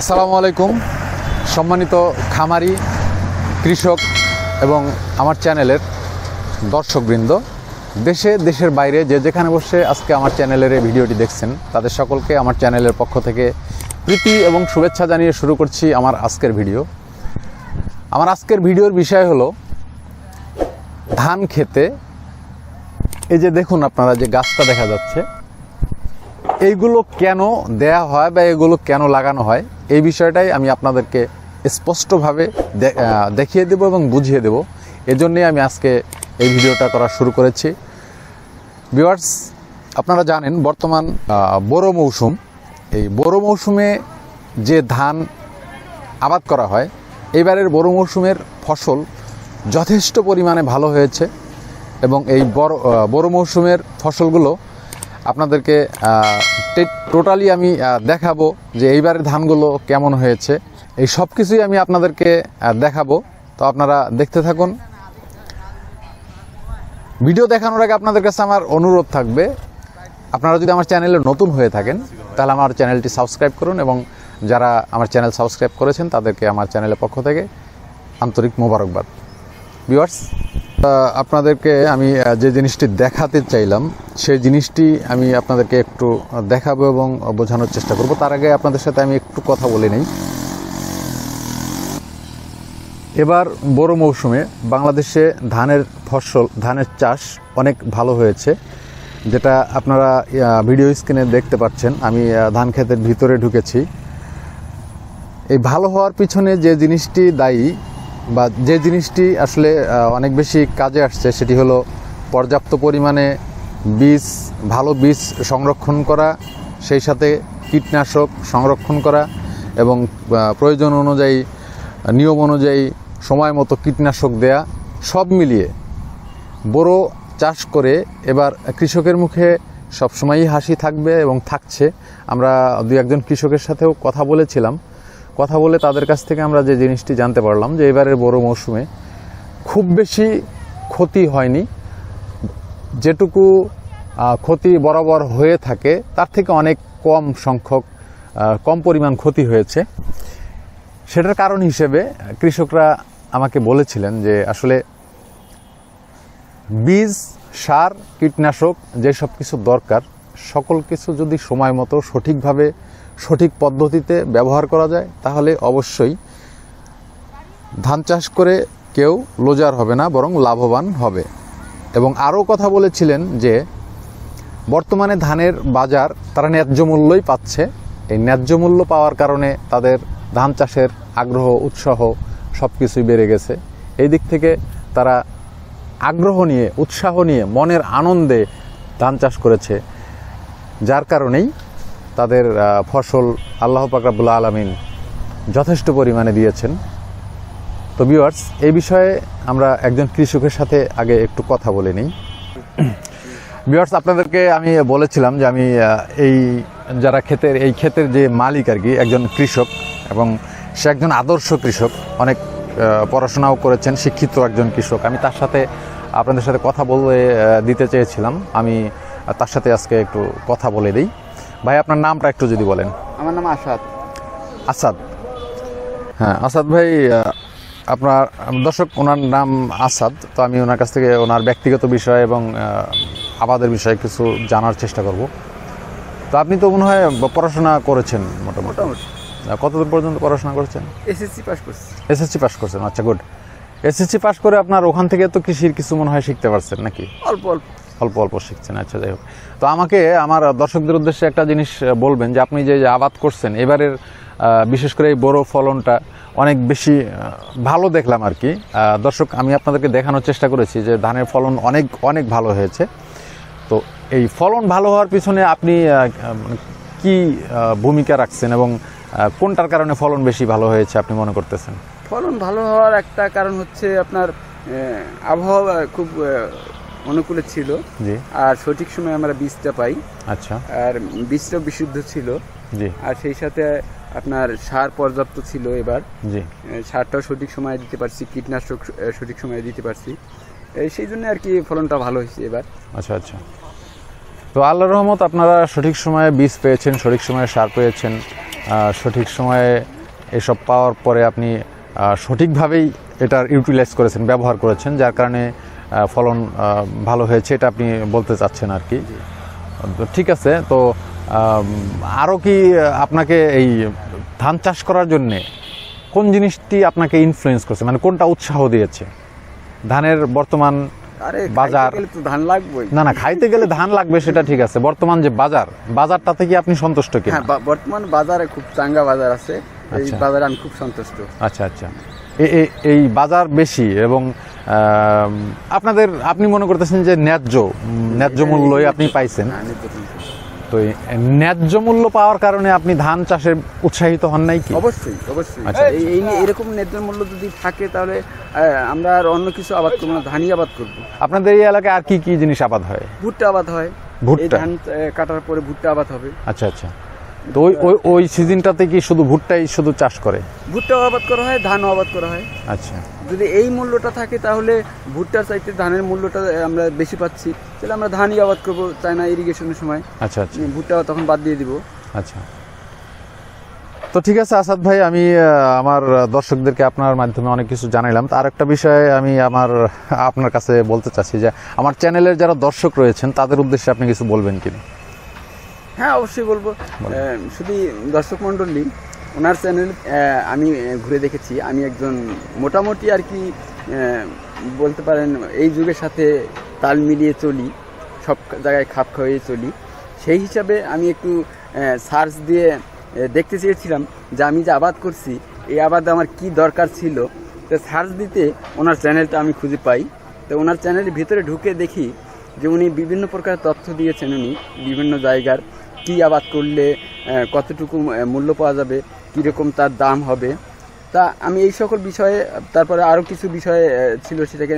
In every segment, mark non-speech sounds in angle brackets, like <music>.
আসসালামু আলাইকুম। সম্মানিত খামারি, কৃষক এবং আমার চ্যানেলের দর্শকবৃন্দ, দেশে, দেশের বাইরে যে যেখানে বসে আজকে আমার চ্যানেলের এই ভিডিওটি দেখছেন, তাদের সকলকে আমার চ্যানেলের পক্ষ থেকে প্রীতি এবং শুভেচ্ছা জানিয়ে শুরু করছি আমার আজকের ভিডিও। আমার আজকের ভিডিওর বিষয় হলো ধান খেতে। এই যে দেখুন আপনারা যে গাছটা দেখা যাচ্ছে, এইগুলো কেন দেয়া হয় বা এগুলো কেন লাগানো হয়? এই বিষয়টাই আমি আপনাদেরকে স্পষ্টভাবে দেখিয়ে দেব এবং বুঝিয়ে দেব। এজন্যই আমি আজকে এই ভিডিওটা করা শুরু করেছি। ভিউয়ার্স, আপনারা জানেন বর্তমান বোরো মৌসুম। এই বোরো মৌসুমে যে ধান আবাদ করা হয় এবারের বোরো মৌসুমের ফসল যথেষ্ট পরিমাণে ভালো হয়েছে এবং এই বড় বোরো মৌসুমের ফসলগুলো আপনাদেরকে টোটালি আমি দেখাবো যে এইবারের ধানগুলো কেমন হয়েছে। এই সব কিছুই আমি আপনাদেরকে দেখাবো। তো আপনারা দেখতে থাকুন। ভিডিও দেখানোর আগে আপনাদের কাছে আমার অনুরোধ থাকবে। আপনারা যদি আমার চ্যানেলে নতুন হয়ে থাকেন, তাহলে আমার চ্যানেলটি সাবস্ক্রাইব করুন এবং যারা আমার চ্যানেল সাবস্ক্রাইব করেছেন, তাদেরকে আমার চ্যানেলের পক্ষ থেকে আন্তরিক মোবারকবাদ। ভিউয়ার্স আপনাদেরকে আমি যে জিনিসটি দেখাতে চাইলাম, সেই জিনিসটি আমি আপনাদেরকে একটু দেখাবো এবং বোঝানোর চেষ্টা করব। তার আগে আপনাদের সাথে আমি একটু কথা বলে নিই। এবার বড় মৌসুমে বাংলাদেশে ধানের ফসল, ধানের চাষ অনেক ভালো হয়েছে, যেটা আপনারা ভিডিও স্ক্রিনে দেখতে পাচ্ছেন। আমি ধান ক্ষেতের ভিতরে ঢুকেছি। এই ভালো হওয়ার পিছনে যে জিনিসটি দায়ী বা যে জিনিসটি আসলে অনেক বেশি কাজে আসছে সেটি হলো পর্যাপ্ত পরিমাণে বীজ, ভালো বীজ সংরক্ষণ করা, সেই সাথে কীটনাশক সংরক্ষণ করা এবং প্রয়োজন অনুযায়ী, নিয়ম অনুযায়ী সময় মতো কীটনাশক দেয়া, সব মিলিয়ে বড় চাষ করে এবার কৃষকের মুখে সবসময়ই হাসি থাকবে এবং থাকছে। আমরা দু একজন কৃষকের সাথেও কথা বলেছিলাম। কথা বলে তাদের কাছ থেকে আমরা যে জিনিসটি জানতে পারলাম যে এবারের বড় মৌসুমে খুব বেশি ক্ষতি হয়নি। যেটুকু ক্ষতি বরাবর হয়ে থাকে, তার থেকে অনেক কম সংখ্যক কম পরিমাণ ক্ষতি হয়েছে। সেটার কারণ হিসেবে কৃষকরা আমাকে বলেছিলেন যে আসলে বীজ, সার, কীটনাশক, যেসব কিছু দরকার, সকল কিছু যদি সময় মতো সঠিকভাবে সঠিক পদ্ধতিতে ব্যবহার করা যায়, তাহলে অবশ্যই ধান চাষ করে কেউ লোজার হবে না, বরং লাভবান হবে। এবং আরও কথা বলেছিলেন যে, বর্তমানে ধানের বাজার তারা ন্যায্য মূল্যই পাচ্ছে। এই ন্যায্য মূল্য পাওয়ার কারণে তাদের ধান চাষের আগ্রহ, উৎসাহ সব কিছুই বেড়ে গেছে। এই দিক থেকে তারা আগ্রহ নিয়ে, উৎসাহ নিয়ে, মনের আনন্দে ধান চাষ করেছে। যার কারণেই তাদের ফসল আল্লাহ পাকরাবুল্লা আলমিন যথেষ্ট পরিমাণে দিয়েছেন। তো ভিউয়ার্স এই বিষয়ে আমরা একজন কৃষকের সাথে আগে একটু কথা বলে নিই। <clears throat> ভিউয়ার্স আপনাদেরকে আমি বলেছিলাম যে আমি এই যারা ক্ষেতের, এই ক্ষেতের যে মালিক আর কি, একজন কৃষক এবং সে একজন আদর্শ কৃষক, অনেক পড়াশোনাও করেছেন, শিক্ষিত একজন কৃষক। আমি তার সাথে আপনাদের সাথে কথা বলে দিতে চেয়েছিলাম। আমি তার সাথে আজকে একটু কথা বলে দিই। ভাই আপনার নামটা একটু যদি বলেন। আমার নাম আসাদ। আসাদ? হ্যাঁ আসাদ ভাই আপনার দর্শক ওনার নাম আসাদ তো আমি ওনার কাছ থেকে ওনার ব্যক্তিগত বিষয় এবং আবাদের বিষয়ে কিছু জানার চেষ্টা করব। তো আপনি তো মনে হয় পড়াশোনা করেছেন মোটামুটি। কতদূর পর্যন্ত পড়াশোনা করেছেন? এসএসসি পাস করছি। এসএসসি পাস করছেন আচ্ছা গুড এসএসসি পাস করে আপনার ওখান থেকে তো কৃষির কিছু মনে হয় শিখতে পারছেন নাকি? অল্প অল্প। অল্প অল্প শিখছেন আচ্ছা যাই হোক। তো আমাকে, আমার দর্শকদের উদ্দেশ্যে একটা জিনিস বলবেন যে আপনি যে আবাদ করছেন, এবারের বিশেষ করে এই বড় ফলনটা অনেক বেশি ভালো দেখলাম আর কি দর্শক, আমি আপনাদেরকে দেখানোর চেষ্টা করেছি যে ধানের ফলন অনেক অনেক ভালো হয়েছে। তো এই ফলন ভালো হওয়ার পিছনে আপনি মানে কি ভূমিকা রাখছেন এবং কোনটার কারণে ফলন বেশি ভালো হয়েছে আপনি মনে করতেছেন? ফলন ভালো হওয়ার একটা কারণ হচ্ছে আপনার আবহাওয়া খুব অনুকূলে ছিল। আর সঠিক সময় আমরা বীজটা পাই। আচ্ছা। আর বীজটাও বিশুদ্ধ ছিল। জি। আর সেই সাথে আপনার সার পর্যাপ্ত ছিল এবার। সারটাও সঠিক সময়ে দিতে পারছি কীটনাশক সঠিক সময়ে দিতে পারছি। সেই জন্য আর কি ফলনটা ভালো হয়েছে এবার। আচ্ছা আচ্ছা। তো আল্লাহ রহমত আপনারা সঠিক সময়ে বীজ পেয়েছেন সঠিক সময়ে সার পেয়েছেন। সঠিক সময়ে এসব পাওয়ার পরে আপনি সঠিকভাবেই এটার ইউটিলাইজ করেছেন ব্যবহার করেছেন যার কারণে ফলন ভালো হয়েছে এটা আপনি বলতে চাচ্ছেন আর কি। তো ঠিক আছে তো আরও কি আপনাকে এই ধান চাষ করার জন্যে কোন জিনিসটি আপনাকে ইনফ্লুয়েন্স করছে? মানে কোনটা উৎসাহ দিয়েছে? ধানের বর্তমান আরে বাজার। ধান লাগবেই। না না খাইতে গেলে ধান লাগবে সেটা ঠিক আছে। বর্তমান যে বাজার বাজারটা থেকে আপনি সন্তুষ্ট কিনা? হ্যাঁ বর্তমান বাজারে খুব চাঙ্গা বাজার আছে। এই আচ্ছা। বাজারে আমি খুব সন্তুষ্ট। আচ্ছা আচ্ছা। এই বাজার বেশি এবং আপনাদের আপনি মনে করতেছেন যে ন্যায্য ন্যায্য মূল্যই আপনি পাইছেন। তো ন্যায্য মূল্য পাওয়ার কারণে আপনি ধান চাষে উৎসাহিত হন নাই কি? অবশ্যই অবশ্যই। আচ্ছা, এই এরকম ন্যায্য মূল্য যদি থাকে তাহলে আমরা আর অন্য কিছু আবাদ করব না ধানই আবাদ করব। আপনাদের এই এলাকায় আর কি কি জিনিস আবাদ হয়? ভুট্টা আবাদ হয়। ভুট্টা? ধান কাটার পরে ভুট্টা আবাদ হবে। আচ্ছা আচ্ছা। তো ওই ওই ওই সিজনটাতে কি শুধু ভুট্টাই শুধু চাষ করে? ভুট্টাও আবাদ করা হয় ধানও আবাদ করা হয়। আচ্ছা। যদি এই মূল্যটা থাকে তাহলে ভুট্টার চাইতে ধানের মূল্যটা আমরা বেশি পাচ্ছি। তাহলে আমরা ধানই আবাদ করব চাই না ইরিগেশনের সময়। আচ্ছা আচ্ছা। ভুট্টা তখন বাদ দিয়ে দিব। আচ্ছা। তো ঠিক আছে আসাদ ভাই আমি আমার দর্শকদেরকে আপনার মাধ্যমে অনেক কিছু জানাইলাম। তো আরেকটা বিষয়ে আমি আমার আপনার কাছে বলতে চাচ্ছি যে আমার চ্যানেলের যারা দর্শক রয়েছেন তাদের উদ্দেশ্যে আপনি কিছু বলবেন কিনা? হ্যাঁ অবশ্যই বলব। শুধু দর্শক মণ্ডলী ওনার চ্যানেল আমি ঘুরে দেখেছি। আমি একজন মোটামুটি আর কি বলতে পারেন এই যুগের সাথে তাল মিলিয়ে চলি সব জায়গায় খাপ খাইয়ে চলি। সেই হিসাবে আমি একটু সার্চ দিয়ে দেখতে চেয়েছিলাম যে আমি যে আবাদ করছি এই আবাদে আমার কি দরকার ছিল। তো সার্চ দিতে ওনার চ্যানেলটা আমি খুঁজে পাই। তো ওনার চ্যানেলের ভিতরে ঢুকে দেখি যে উনি বিভিন্ন প্রকার তথ্য দিয়েছেন উনি বিভিন্ন জায়গার। কি আবাদ করলে কতটুকু মূল্য পাওয়া যাবে, কীরকম তার দাম হবে। তা আমি এই সকল বিষয়ে, তারপরে আরও কিছু বিষয় ছিল সেটাকে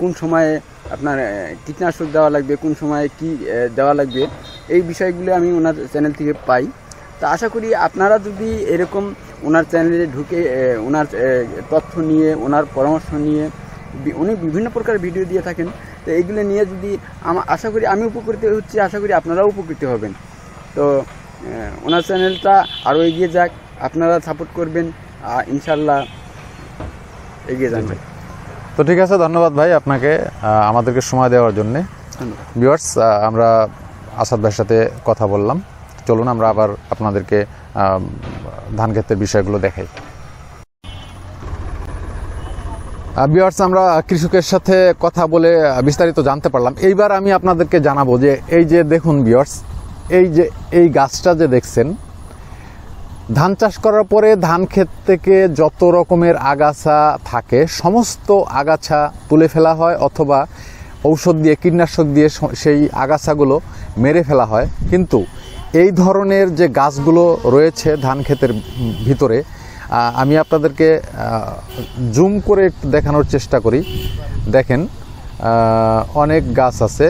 কোন সময়ে আপনার কীটনাশক দেওয়া লাগবে, কোন সময়ে কি দেওয়া লাগবে, এই বিষয়গুলো আমি ওনার চ্যানেল থেকে পাই। তা আশা করি আপনারা যদি এরকম ওনার চ্যানেলে ঢুকে ওনার তথ্য নিয়ে, ওনার পরামর্শ নিয়ে উনি বিভিন্ন প্রকার ভিডিও দিয়ে থাকেন, তো এইগুলো নিয়ে যদি আশা করি আমি উপকৃত হচ্ছি, আশা করি আপনারাও উপকৃত হবেন। তো ওনার চ্যানেলটা আরও এগিয়ে যাক। আপনারা সাপোর্ট করবেন ইনশাল্লাহ এগিয়ে যান তো ঠিক আছে ধন্যবাদ ভাই আপনাকে আমাদেরকে সময় দেওয়ার জন্যে। ভিউয়ার্স আমরা আসাদ ভাইয়ের সাথে কথা বললাম। চলুন আমরা আবার আপনাদেরকে ধান ক্ষেতের বিষয়গুলো দেখাই। ভিউয়ার্স আমরা কৃষকের সাথে কথা বলে বিস্তারিত জানতে পারলাম। এইবার আমি আপনাদেরকে জানাব যে এই যে দেখুন ভিউয়ার্স এই যে, এই গাছটা যে দেখছেন, ধান চাষ করার পরে ধান ক্ষেত থেকে যত রকমের আগাছা থাকে, সমস্ত আগাছা তুলে ফেলা হয় অথবা ঔষধ দিয়ে, কীটনাশক দিয়ে সেই আগাছাগুলো মেরে ফেলা হয়। কিন্তু এই ধরনের যে গাছগুলো রয়েছে ধান ক্ষেতের ভিতরে আমি আপনাদেরকে জুম করে একটু দেখানোর চেষ্টা করি। দেখেন অনেক গাছ আছে।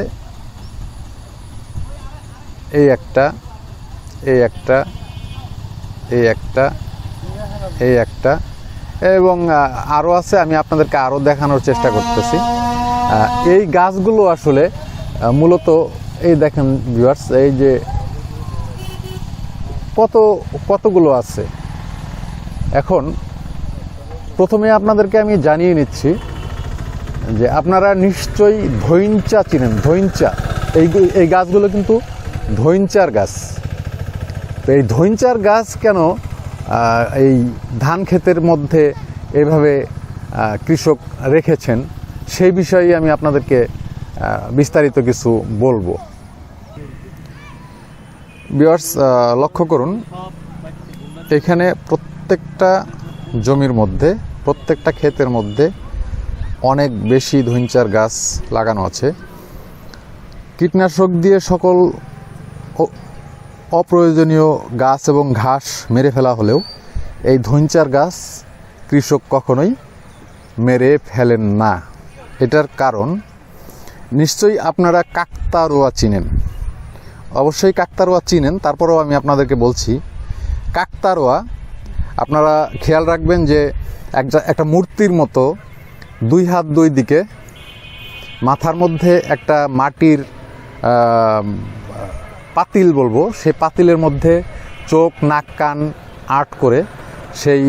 এই একটা এই একটা এই একটা এই একটা, এবং আরও আছে, আমি আপনাদেরকে আরও দেখানোর চেষ্টা করতেছি। এই গাছগুলো আসলে মূলত, এই দেখেন ভিউয়ার্স এই যে কত, কতগুলো আছে। এখন, প্রথমে আপনাদেরকে আমি জানিয়ে নিচ্ছি যে আপনারা নিশ্চয়ই ধৈঞ্চা চিনেন ধৈঞ্চা এই এই গাছগুলো কিন্তু ধৈঞ্চার গাছ। তো এই ধৈঞ্চার গাছ কেন এই ধান ক্ষেতের মধ্যে এভাবে কৃষক রেখেছেন, সেই বিষয়ে আমি আপনাদেরকে বিস্তারিত কিছু বলব। বিয়ার্স লক্ষ্য করুন, এখানে প্রত্যেকটা জমির মধ্যে, প্রত্যেকটা ক্ষেতের মধ্যে অনেক বেশি ধৈঞ্চার গাছ লাগানো আছে। কীটনাশক দিয়ে সকল অপ্রয়োজনীয় গাছ এবং ঘাস মেরে ফেলা হলেও এই ধৈঞ্চার গাছ কৃষক কখনোই মেরে ফেলেন না। এটার কারণ, নিশ্চয়ই আপনারা কাকতারোয়া চিনেন। অবশ্যই কাকতারোয়া চিনেন, তারপরেও আমি আপনাদেরকে বলছি, কাকতারোয়া, আপনারা খেয়াল রাখবেন যে একটা একটা মূর্তির মতো দুই হাত দুই দিকে মাথার মধ্যে একটা মাটির পাতিল বলব সেই পাতিলের মধ্যে চোখ, নাক, কান আর্ট করে সেই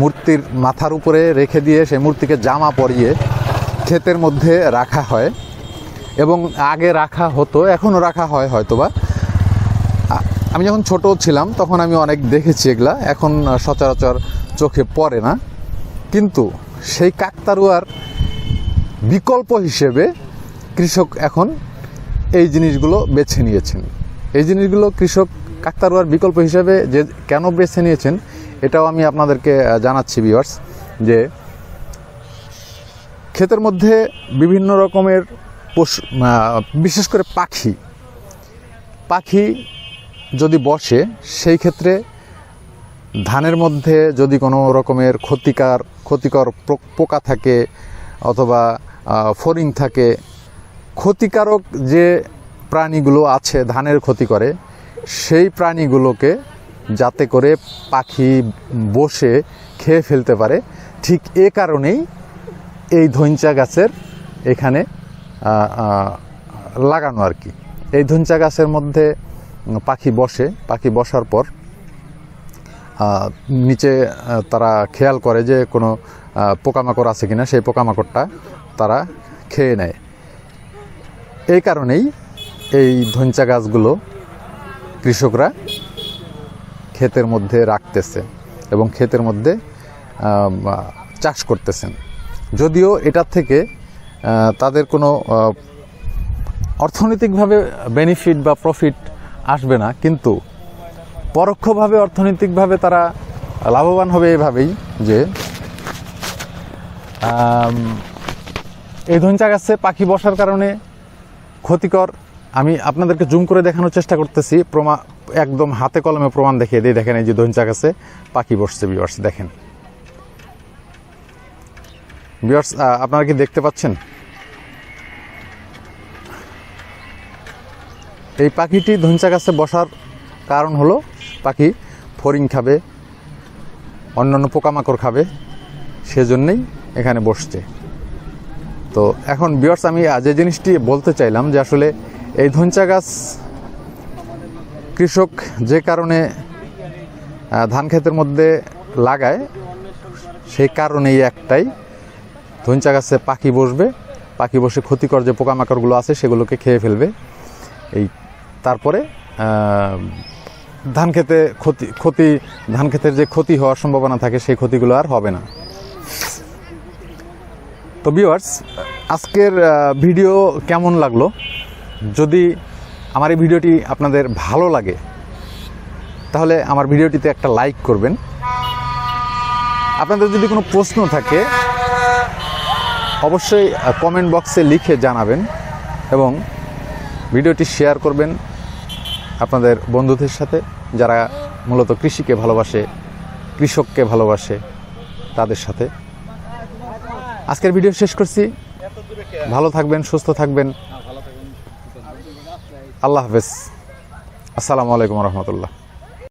মূর্তির মাথার উপরে রেখে দিয়ে সেই মূর্তিকে জামা পরিয়ে ক্ষেতের মধ্যে রাখা হয়। এবং আগে রাখা হতো এখনও রাখা হয় হয়তোবা। আমি যখন ছোট ছিলাম তখন আমি অনেক দেখেছি এগুলা, এখন সচরাচর চোখে পড়ে না। কিন্তু সেই কাকতারুয়ার বিকল্প হিসেবে কৃষক এখন এই জিনিসগুলো বেছে নিয়েছেন। এই জিনিসগুলো কৃষক কাকতারুয়ার বিকল্প হিসেবে যে কেন বেছে নিয়েছেন, এটাও আমি আপনাদেরকে জানাচ্ছি ভিউয়ার্স যে ক্ষেতের মধ্যে বিভিন্ন রকমের পশু বিশেষ করে পাখি পাখি যদি বসে, সেই ক্ষেত্রে ধানের মধ্যে যদি কোনো রকমের ক্ষতিকার, ক্ষতিকর পোকা থাকে অথবা ফরিং থাকে ক্ষতিকারক যে প্রাণীগুলো আছে, ধানের ক্ষতি করে, সেই প্রাণীগুলোকে যাতে করে পাখি বসে খেয়ে ফেলতে পারে, ঠিক এ কারণেই এই ধইঞ্চা গাছের এখানে লাগানো আর কি। এই ধইঞ্চা গাছের মধ্যে পাখি বসে, পাখি বসার পর নিচে তারা খেয়াল করে যে কোনো পোকামাকড় আছে কিনা, সেই পোকামাকড়টা তারা খেয়ে নেয়। এই কারণেই এই ধঞ্চা গাছগুলো কৃষকরা ক্ষেতের মধ্যে রাখতেছে এবং ক্ষেতের মধ্যে চাষ করতেছেন। যদিও এটার থেকে তাদের কোনো অর্থনৈতিকভাবে বেনিফিট বা প্রফিট আসবে না, কিন্তু পরোক্ষভাবে অর্থনৈতিকভাবে তারা লাভবান হবে এভাবেই যে এই ধঞ্চা গাছে পাখি বসার কারণে ক্ষতিকর, আমি আপনাদেরকে জুম করে দেখানোর চেষ্টা করতেছি। প্রমা, একদম হাতে কলমে প্রমাণ দেখিয়ে দিই। দেখেন এই যে ধঞ্চা গাছে পাখি বসছে বিয়ার্স দেখেন। বিয়ার্স আপনারা কি দেখতে পাচ্ছেন? এই পাখিটি ধঞ্চা গাছে বসার কারণ হলো, পাখি ফড়িং খাবে, অন্যান্য পোকামাকড় খাবে, সেজন্যই এখানে বসছে। তো এখন বিয়ার্স আমি যে জিনিসটি বলতে চাইলাম যে আসলে এই ধঞ্চা গাছ কৃষক যে কারণে ধান ক্ষেতের মধ্যে লাগায়, সেই কারণেই একটাই ধঞ্চা গাছে পাখি বসবে, পাখি বসে ক্ষতিকর যে পোকামাকড়গুলো আছে সেগুলোকে খেয়ে ফেলবে। এই তারপরে ধান খেতে ক্ষতি ক্ষতি, ধান ক্ষেতের যে ক্ষতি হওয়ার সম্ভাবনা থাকে, সেই ক্ষতিগুলো আর হবে না। তো ভিউয়ার্স আজকের ভিডিও কেমন লাগল? যদি আমার এই ভিডিওটি আপনাদের ভালো লাগে, তাহলে আমার ভিডিওটিতে একটা লাইক করবেন। আপনাদের যদি কোনো প্রশ্ন থাকে, অবশ্যই কমেন্ট বক্সে লিখে জানাবেন এবং ভিডিওটি শেয়ার করবেন আপনাদের বন্ধুদের সাথে, যারা মূলত কৃষিকে ভালোবাসে, কৃষককে ভালোবাসে, তাদের সাথে। আজকের ভিডিও শেষ করছি। ভালো থাকবেন সুস্থ থাকবেন। আল্লাহ হাফেজ। আসসালামু আলাইকুম রহমতুল্লাহ।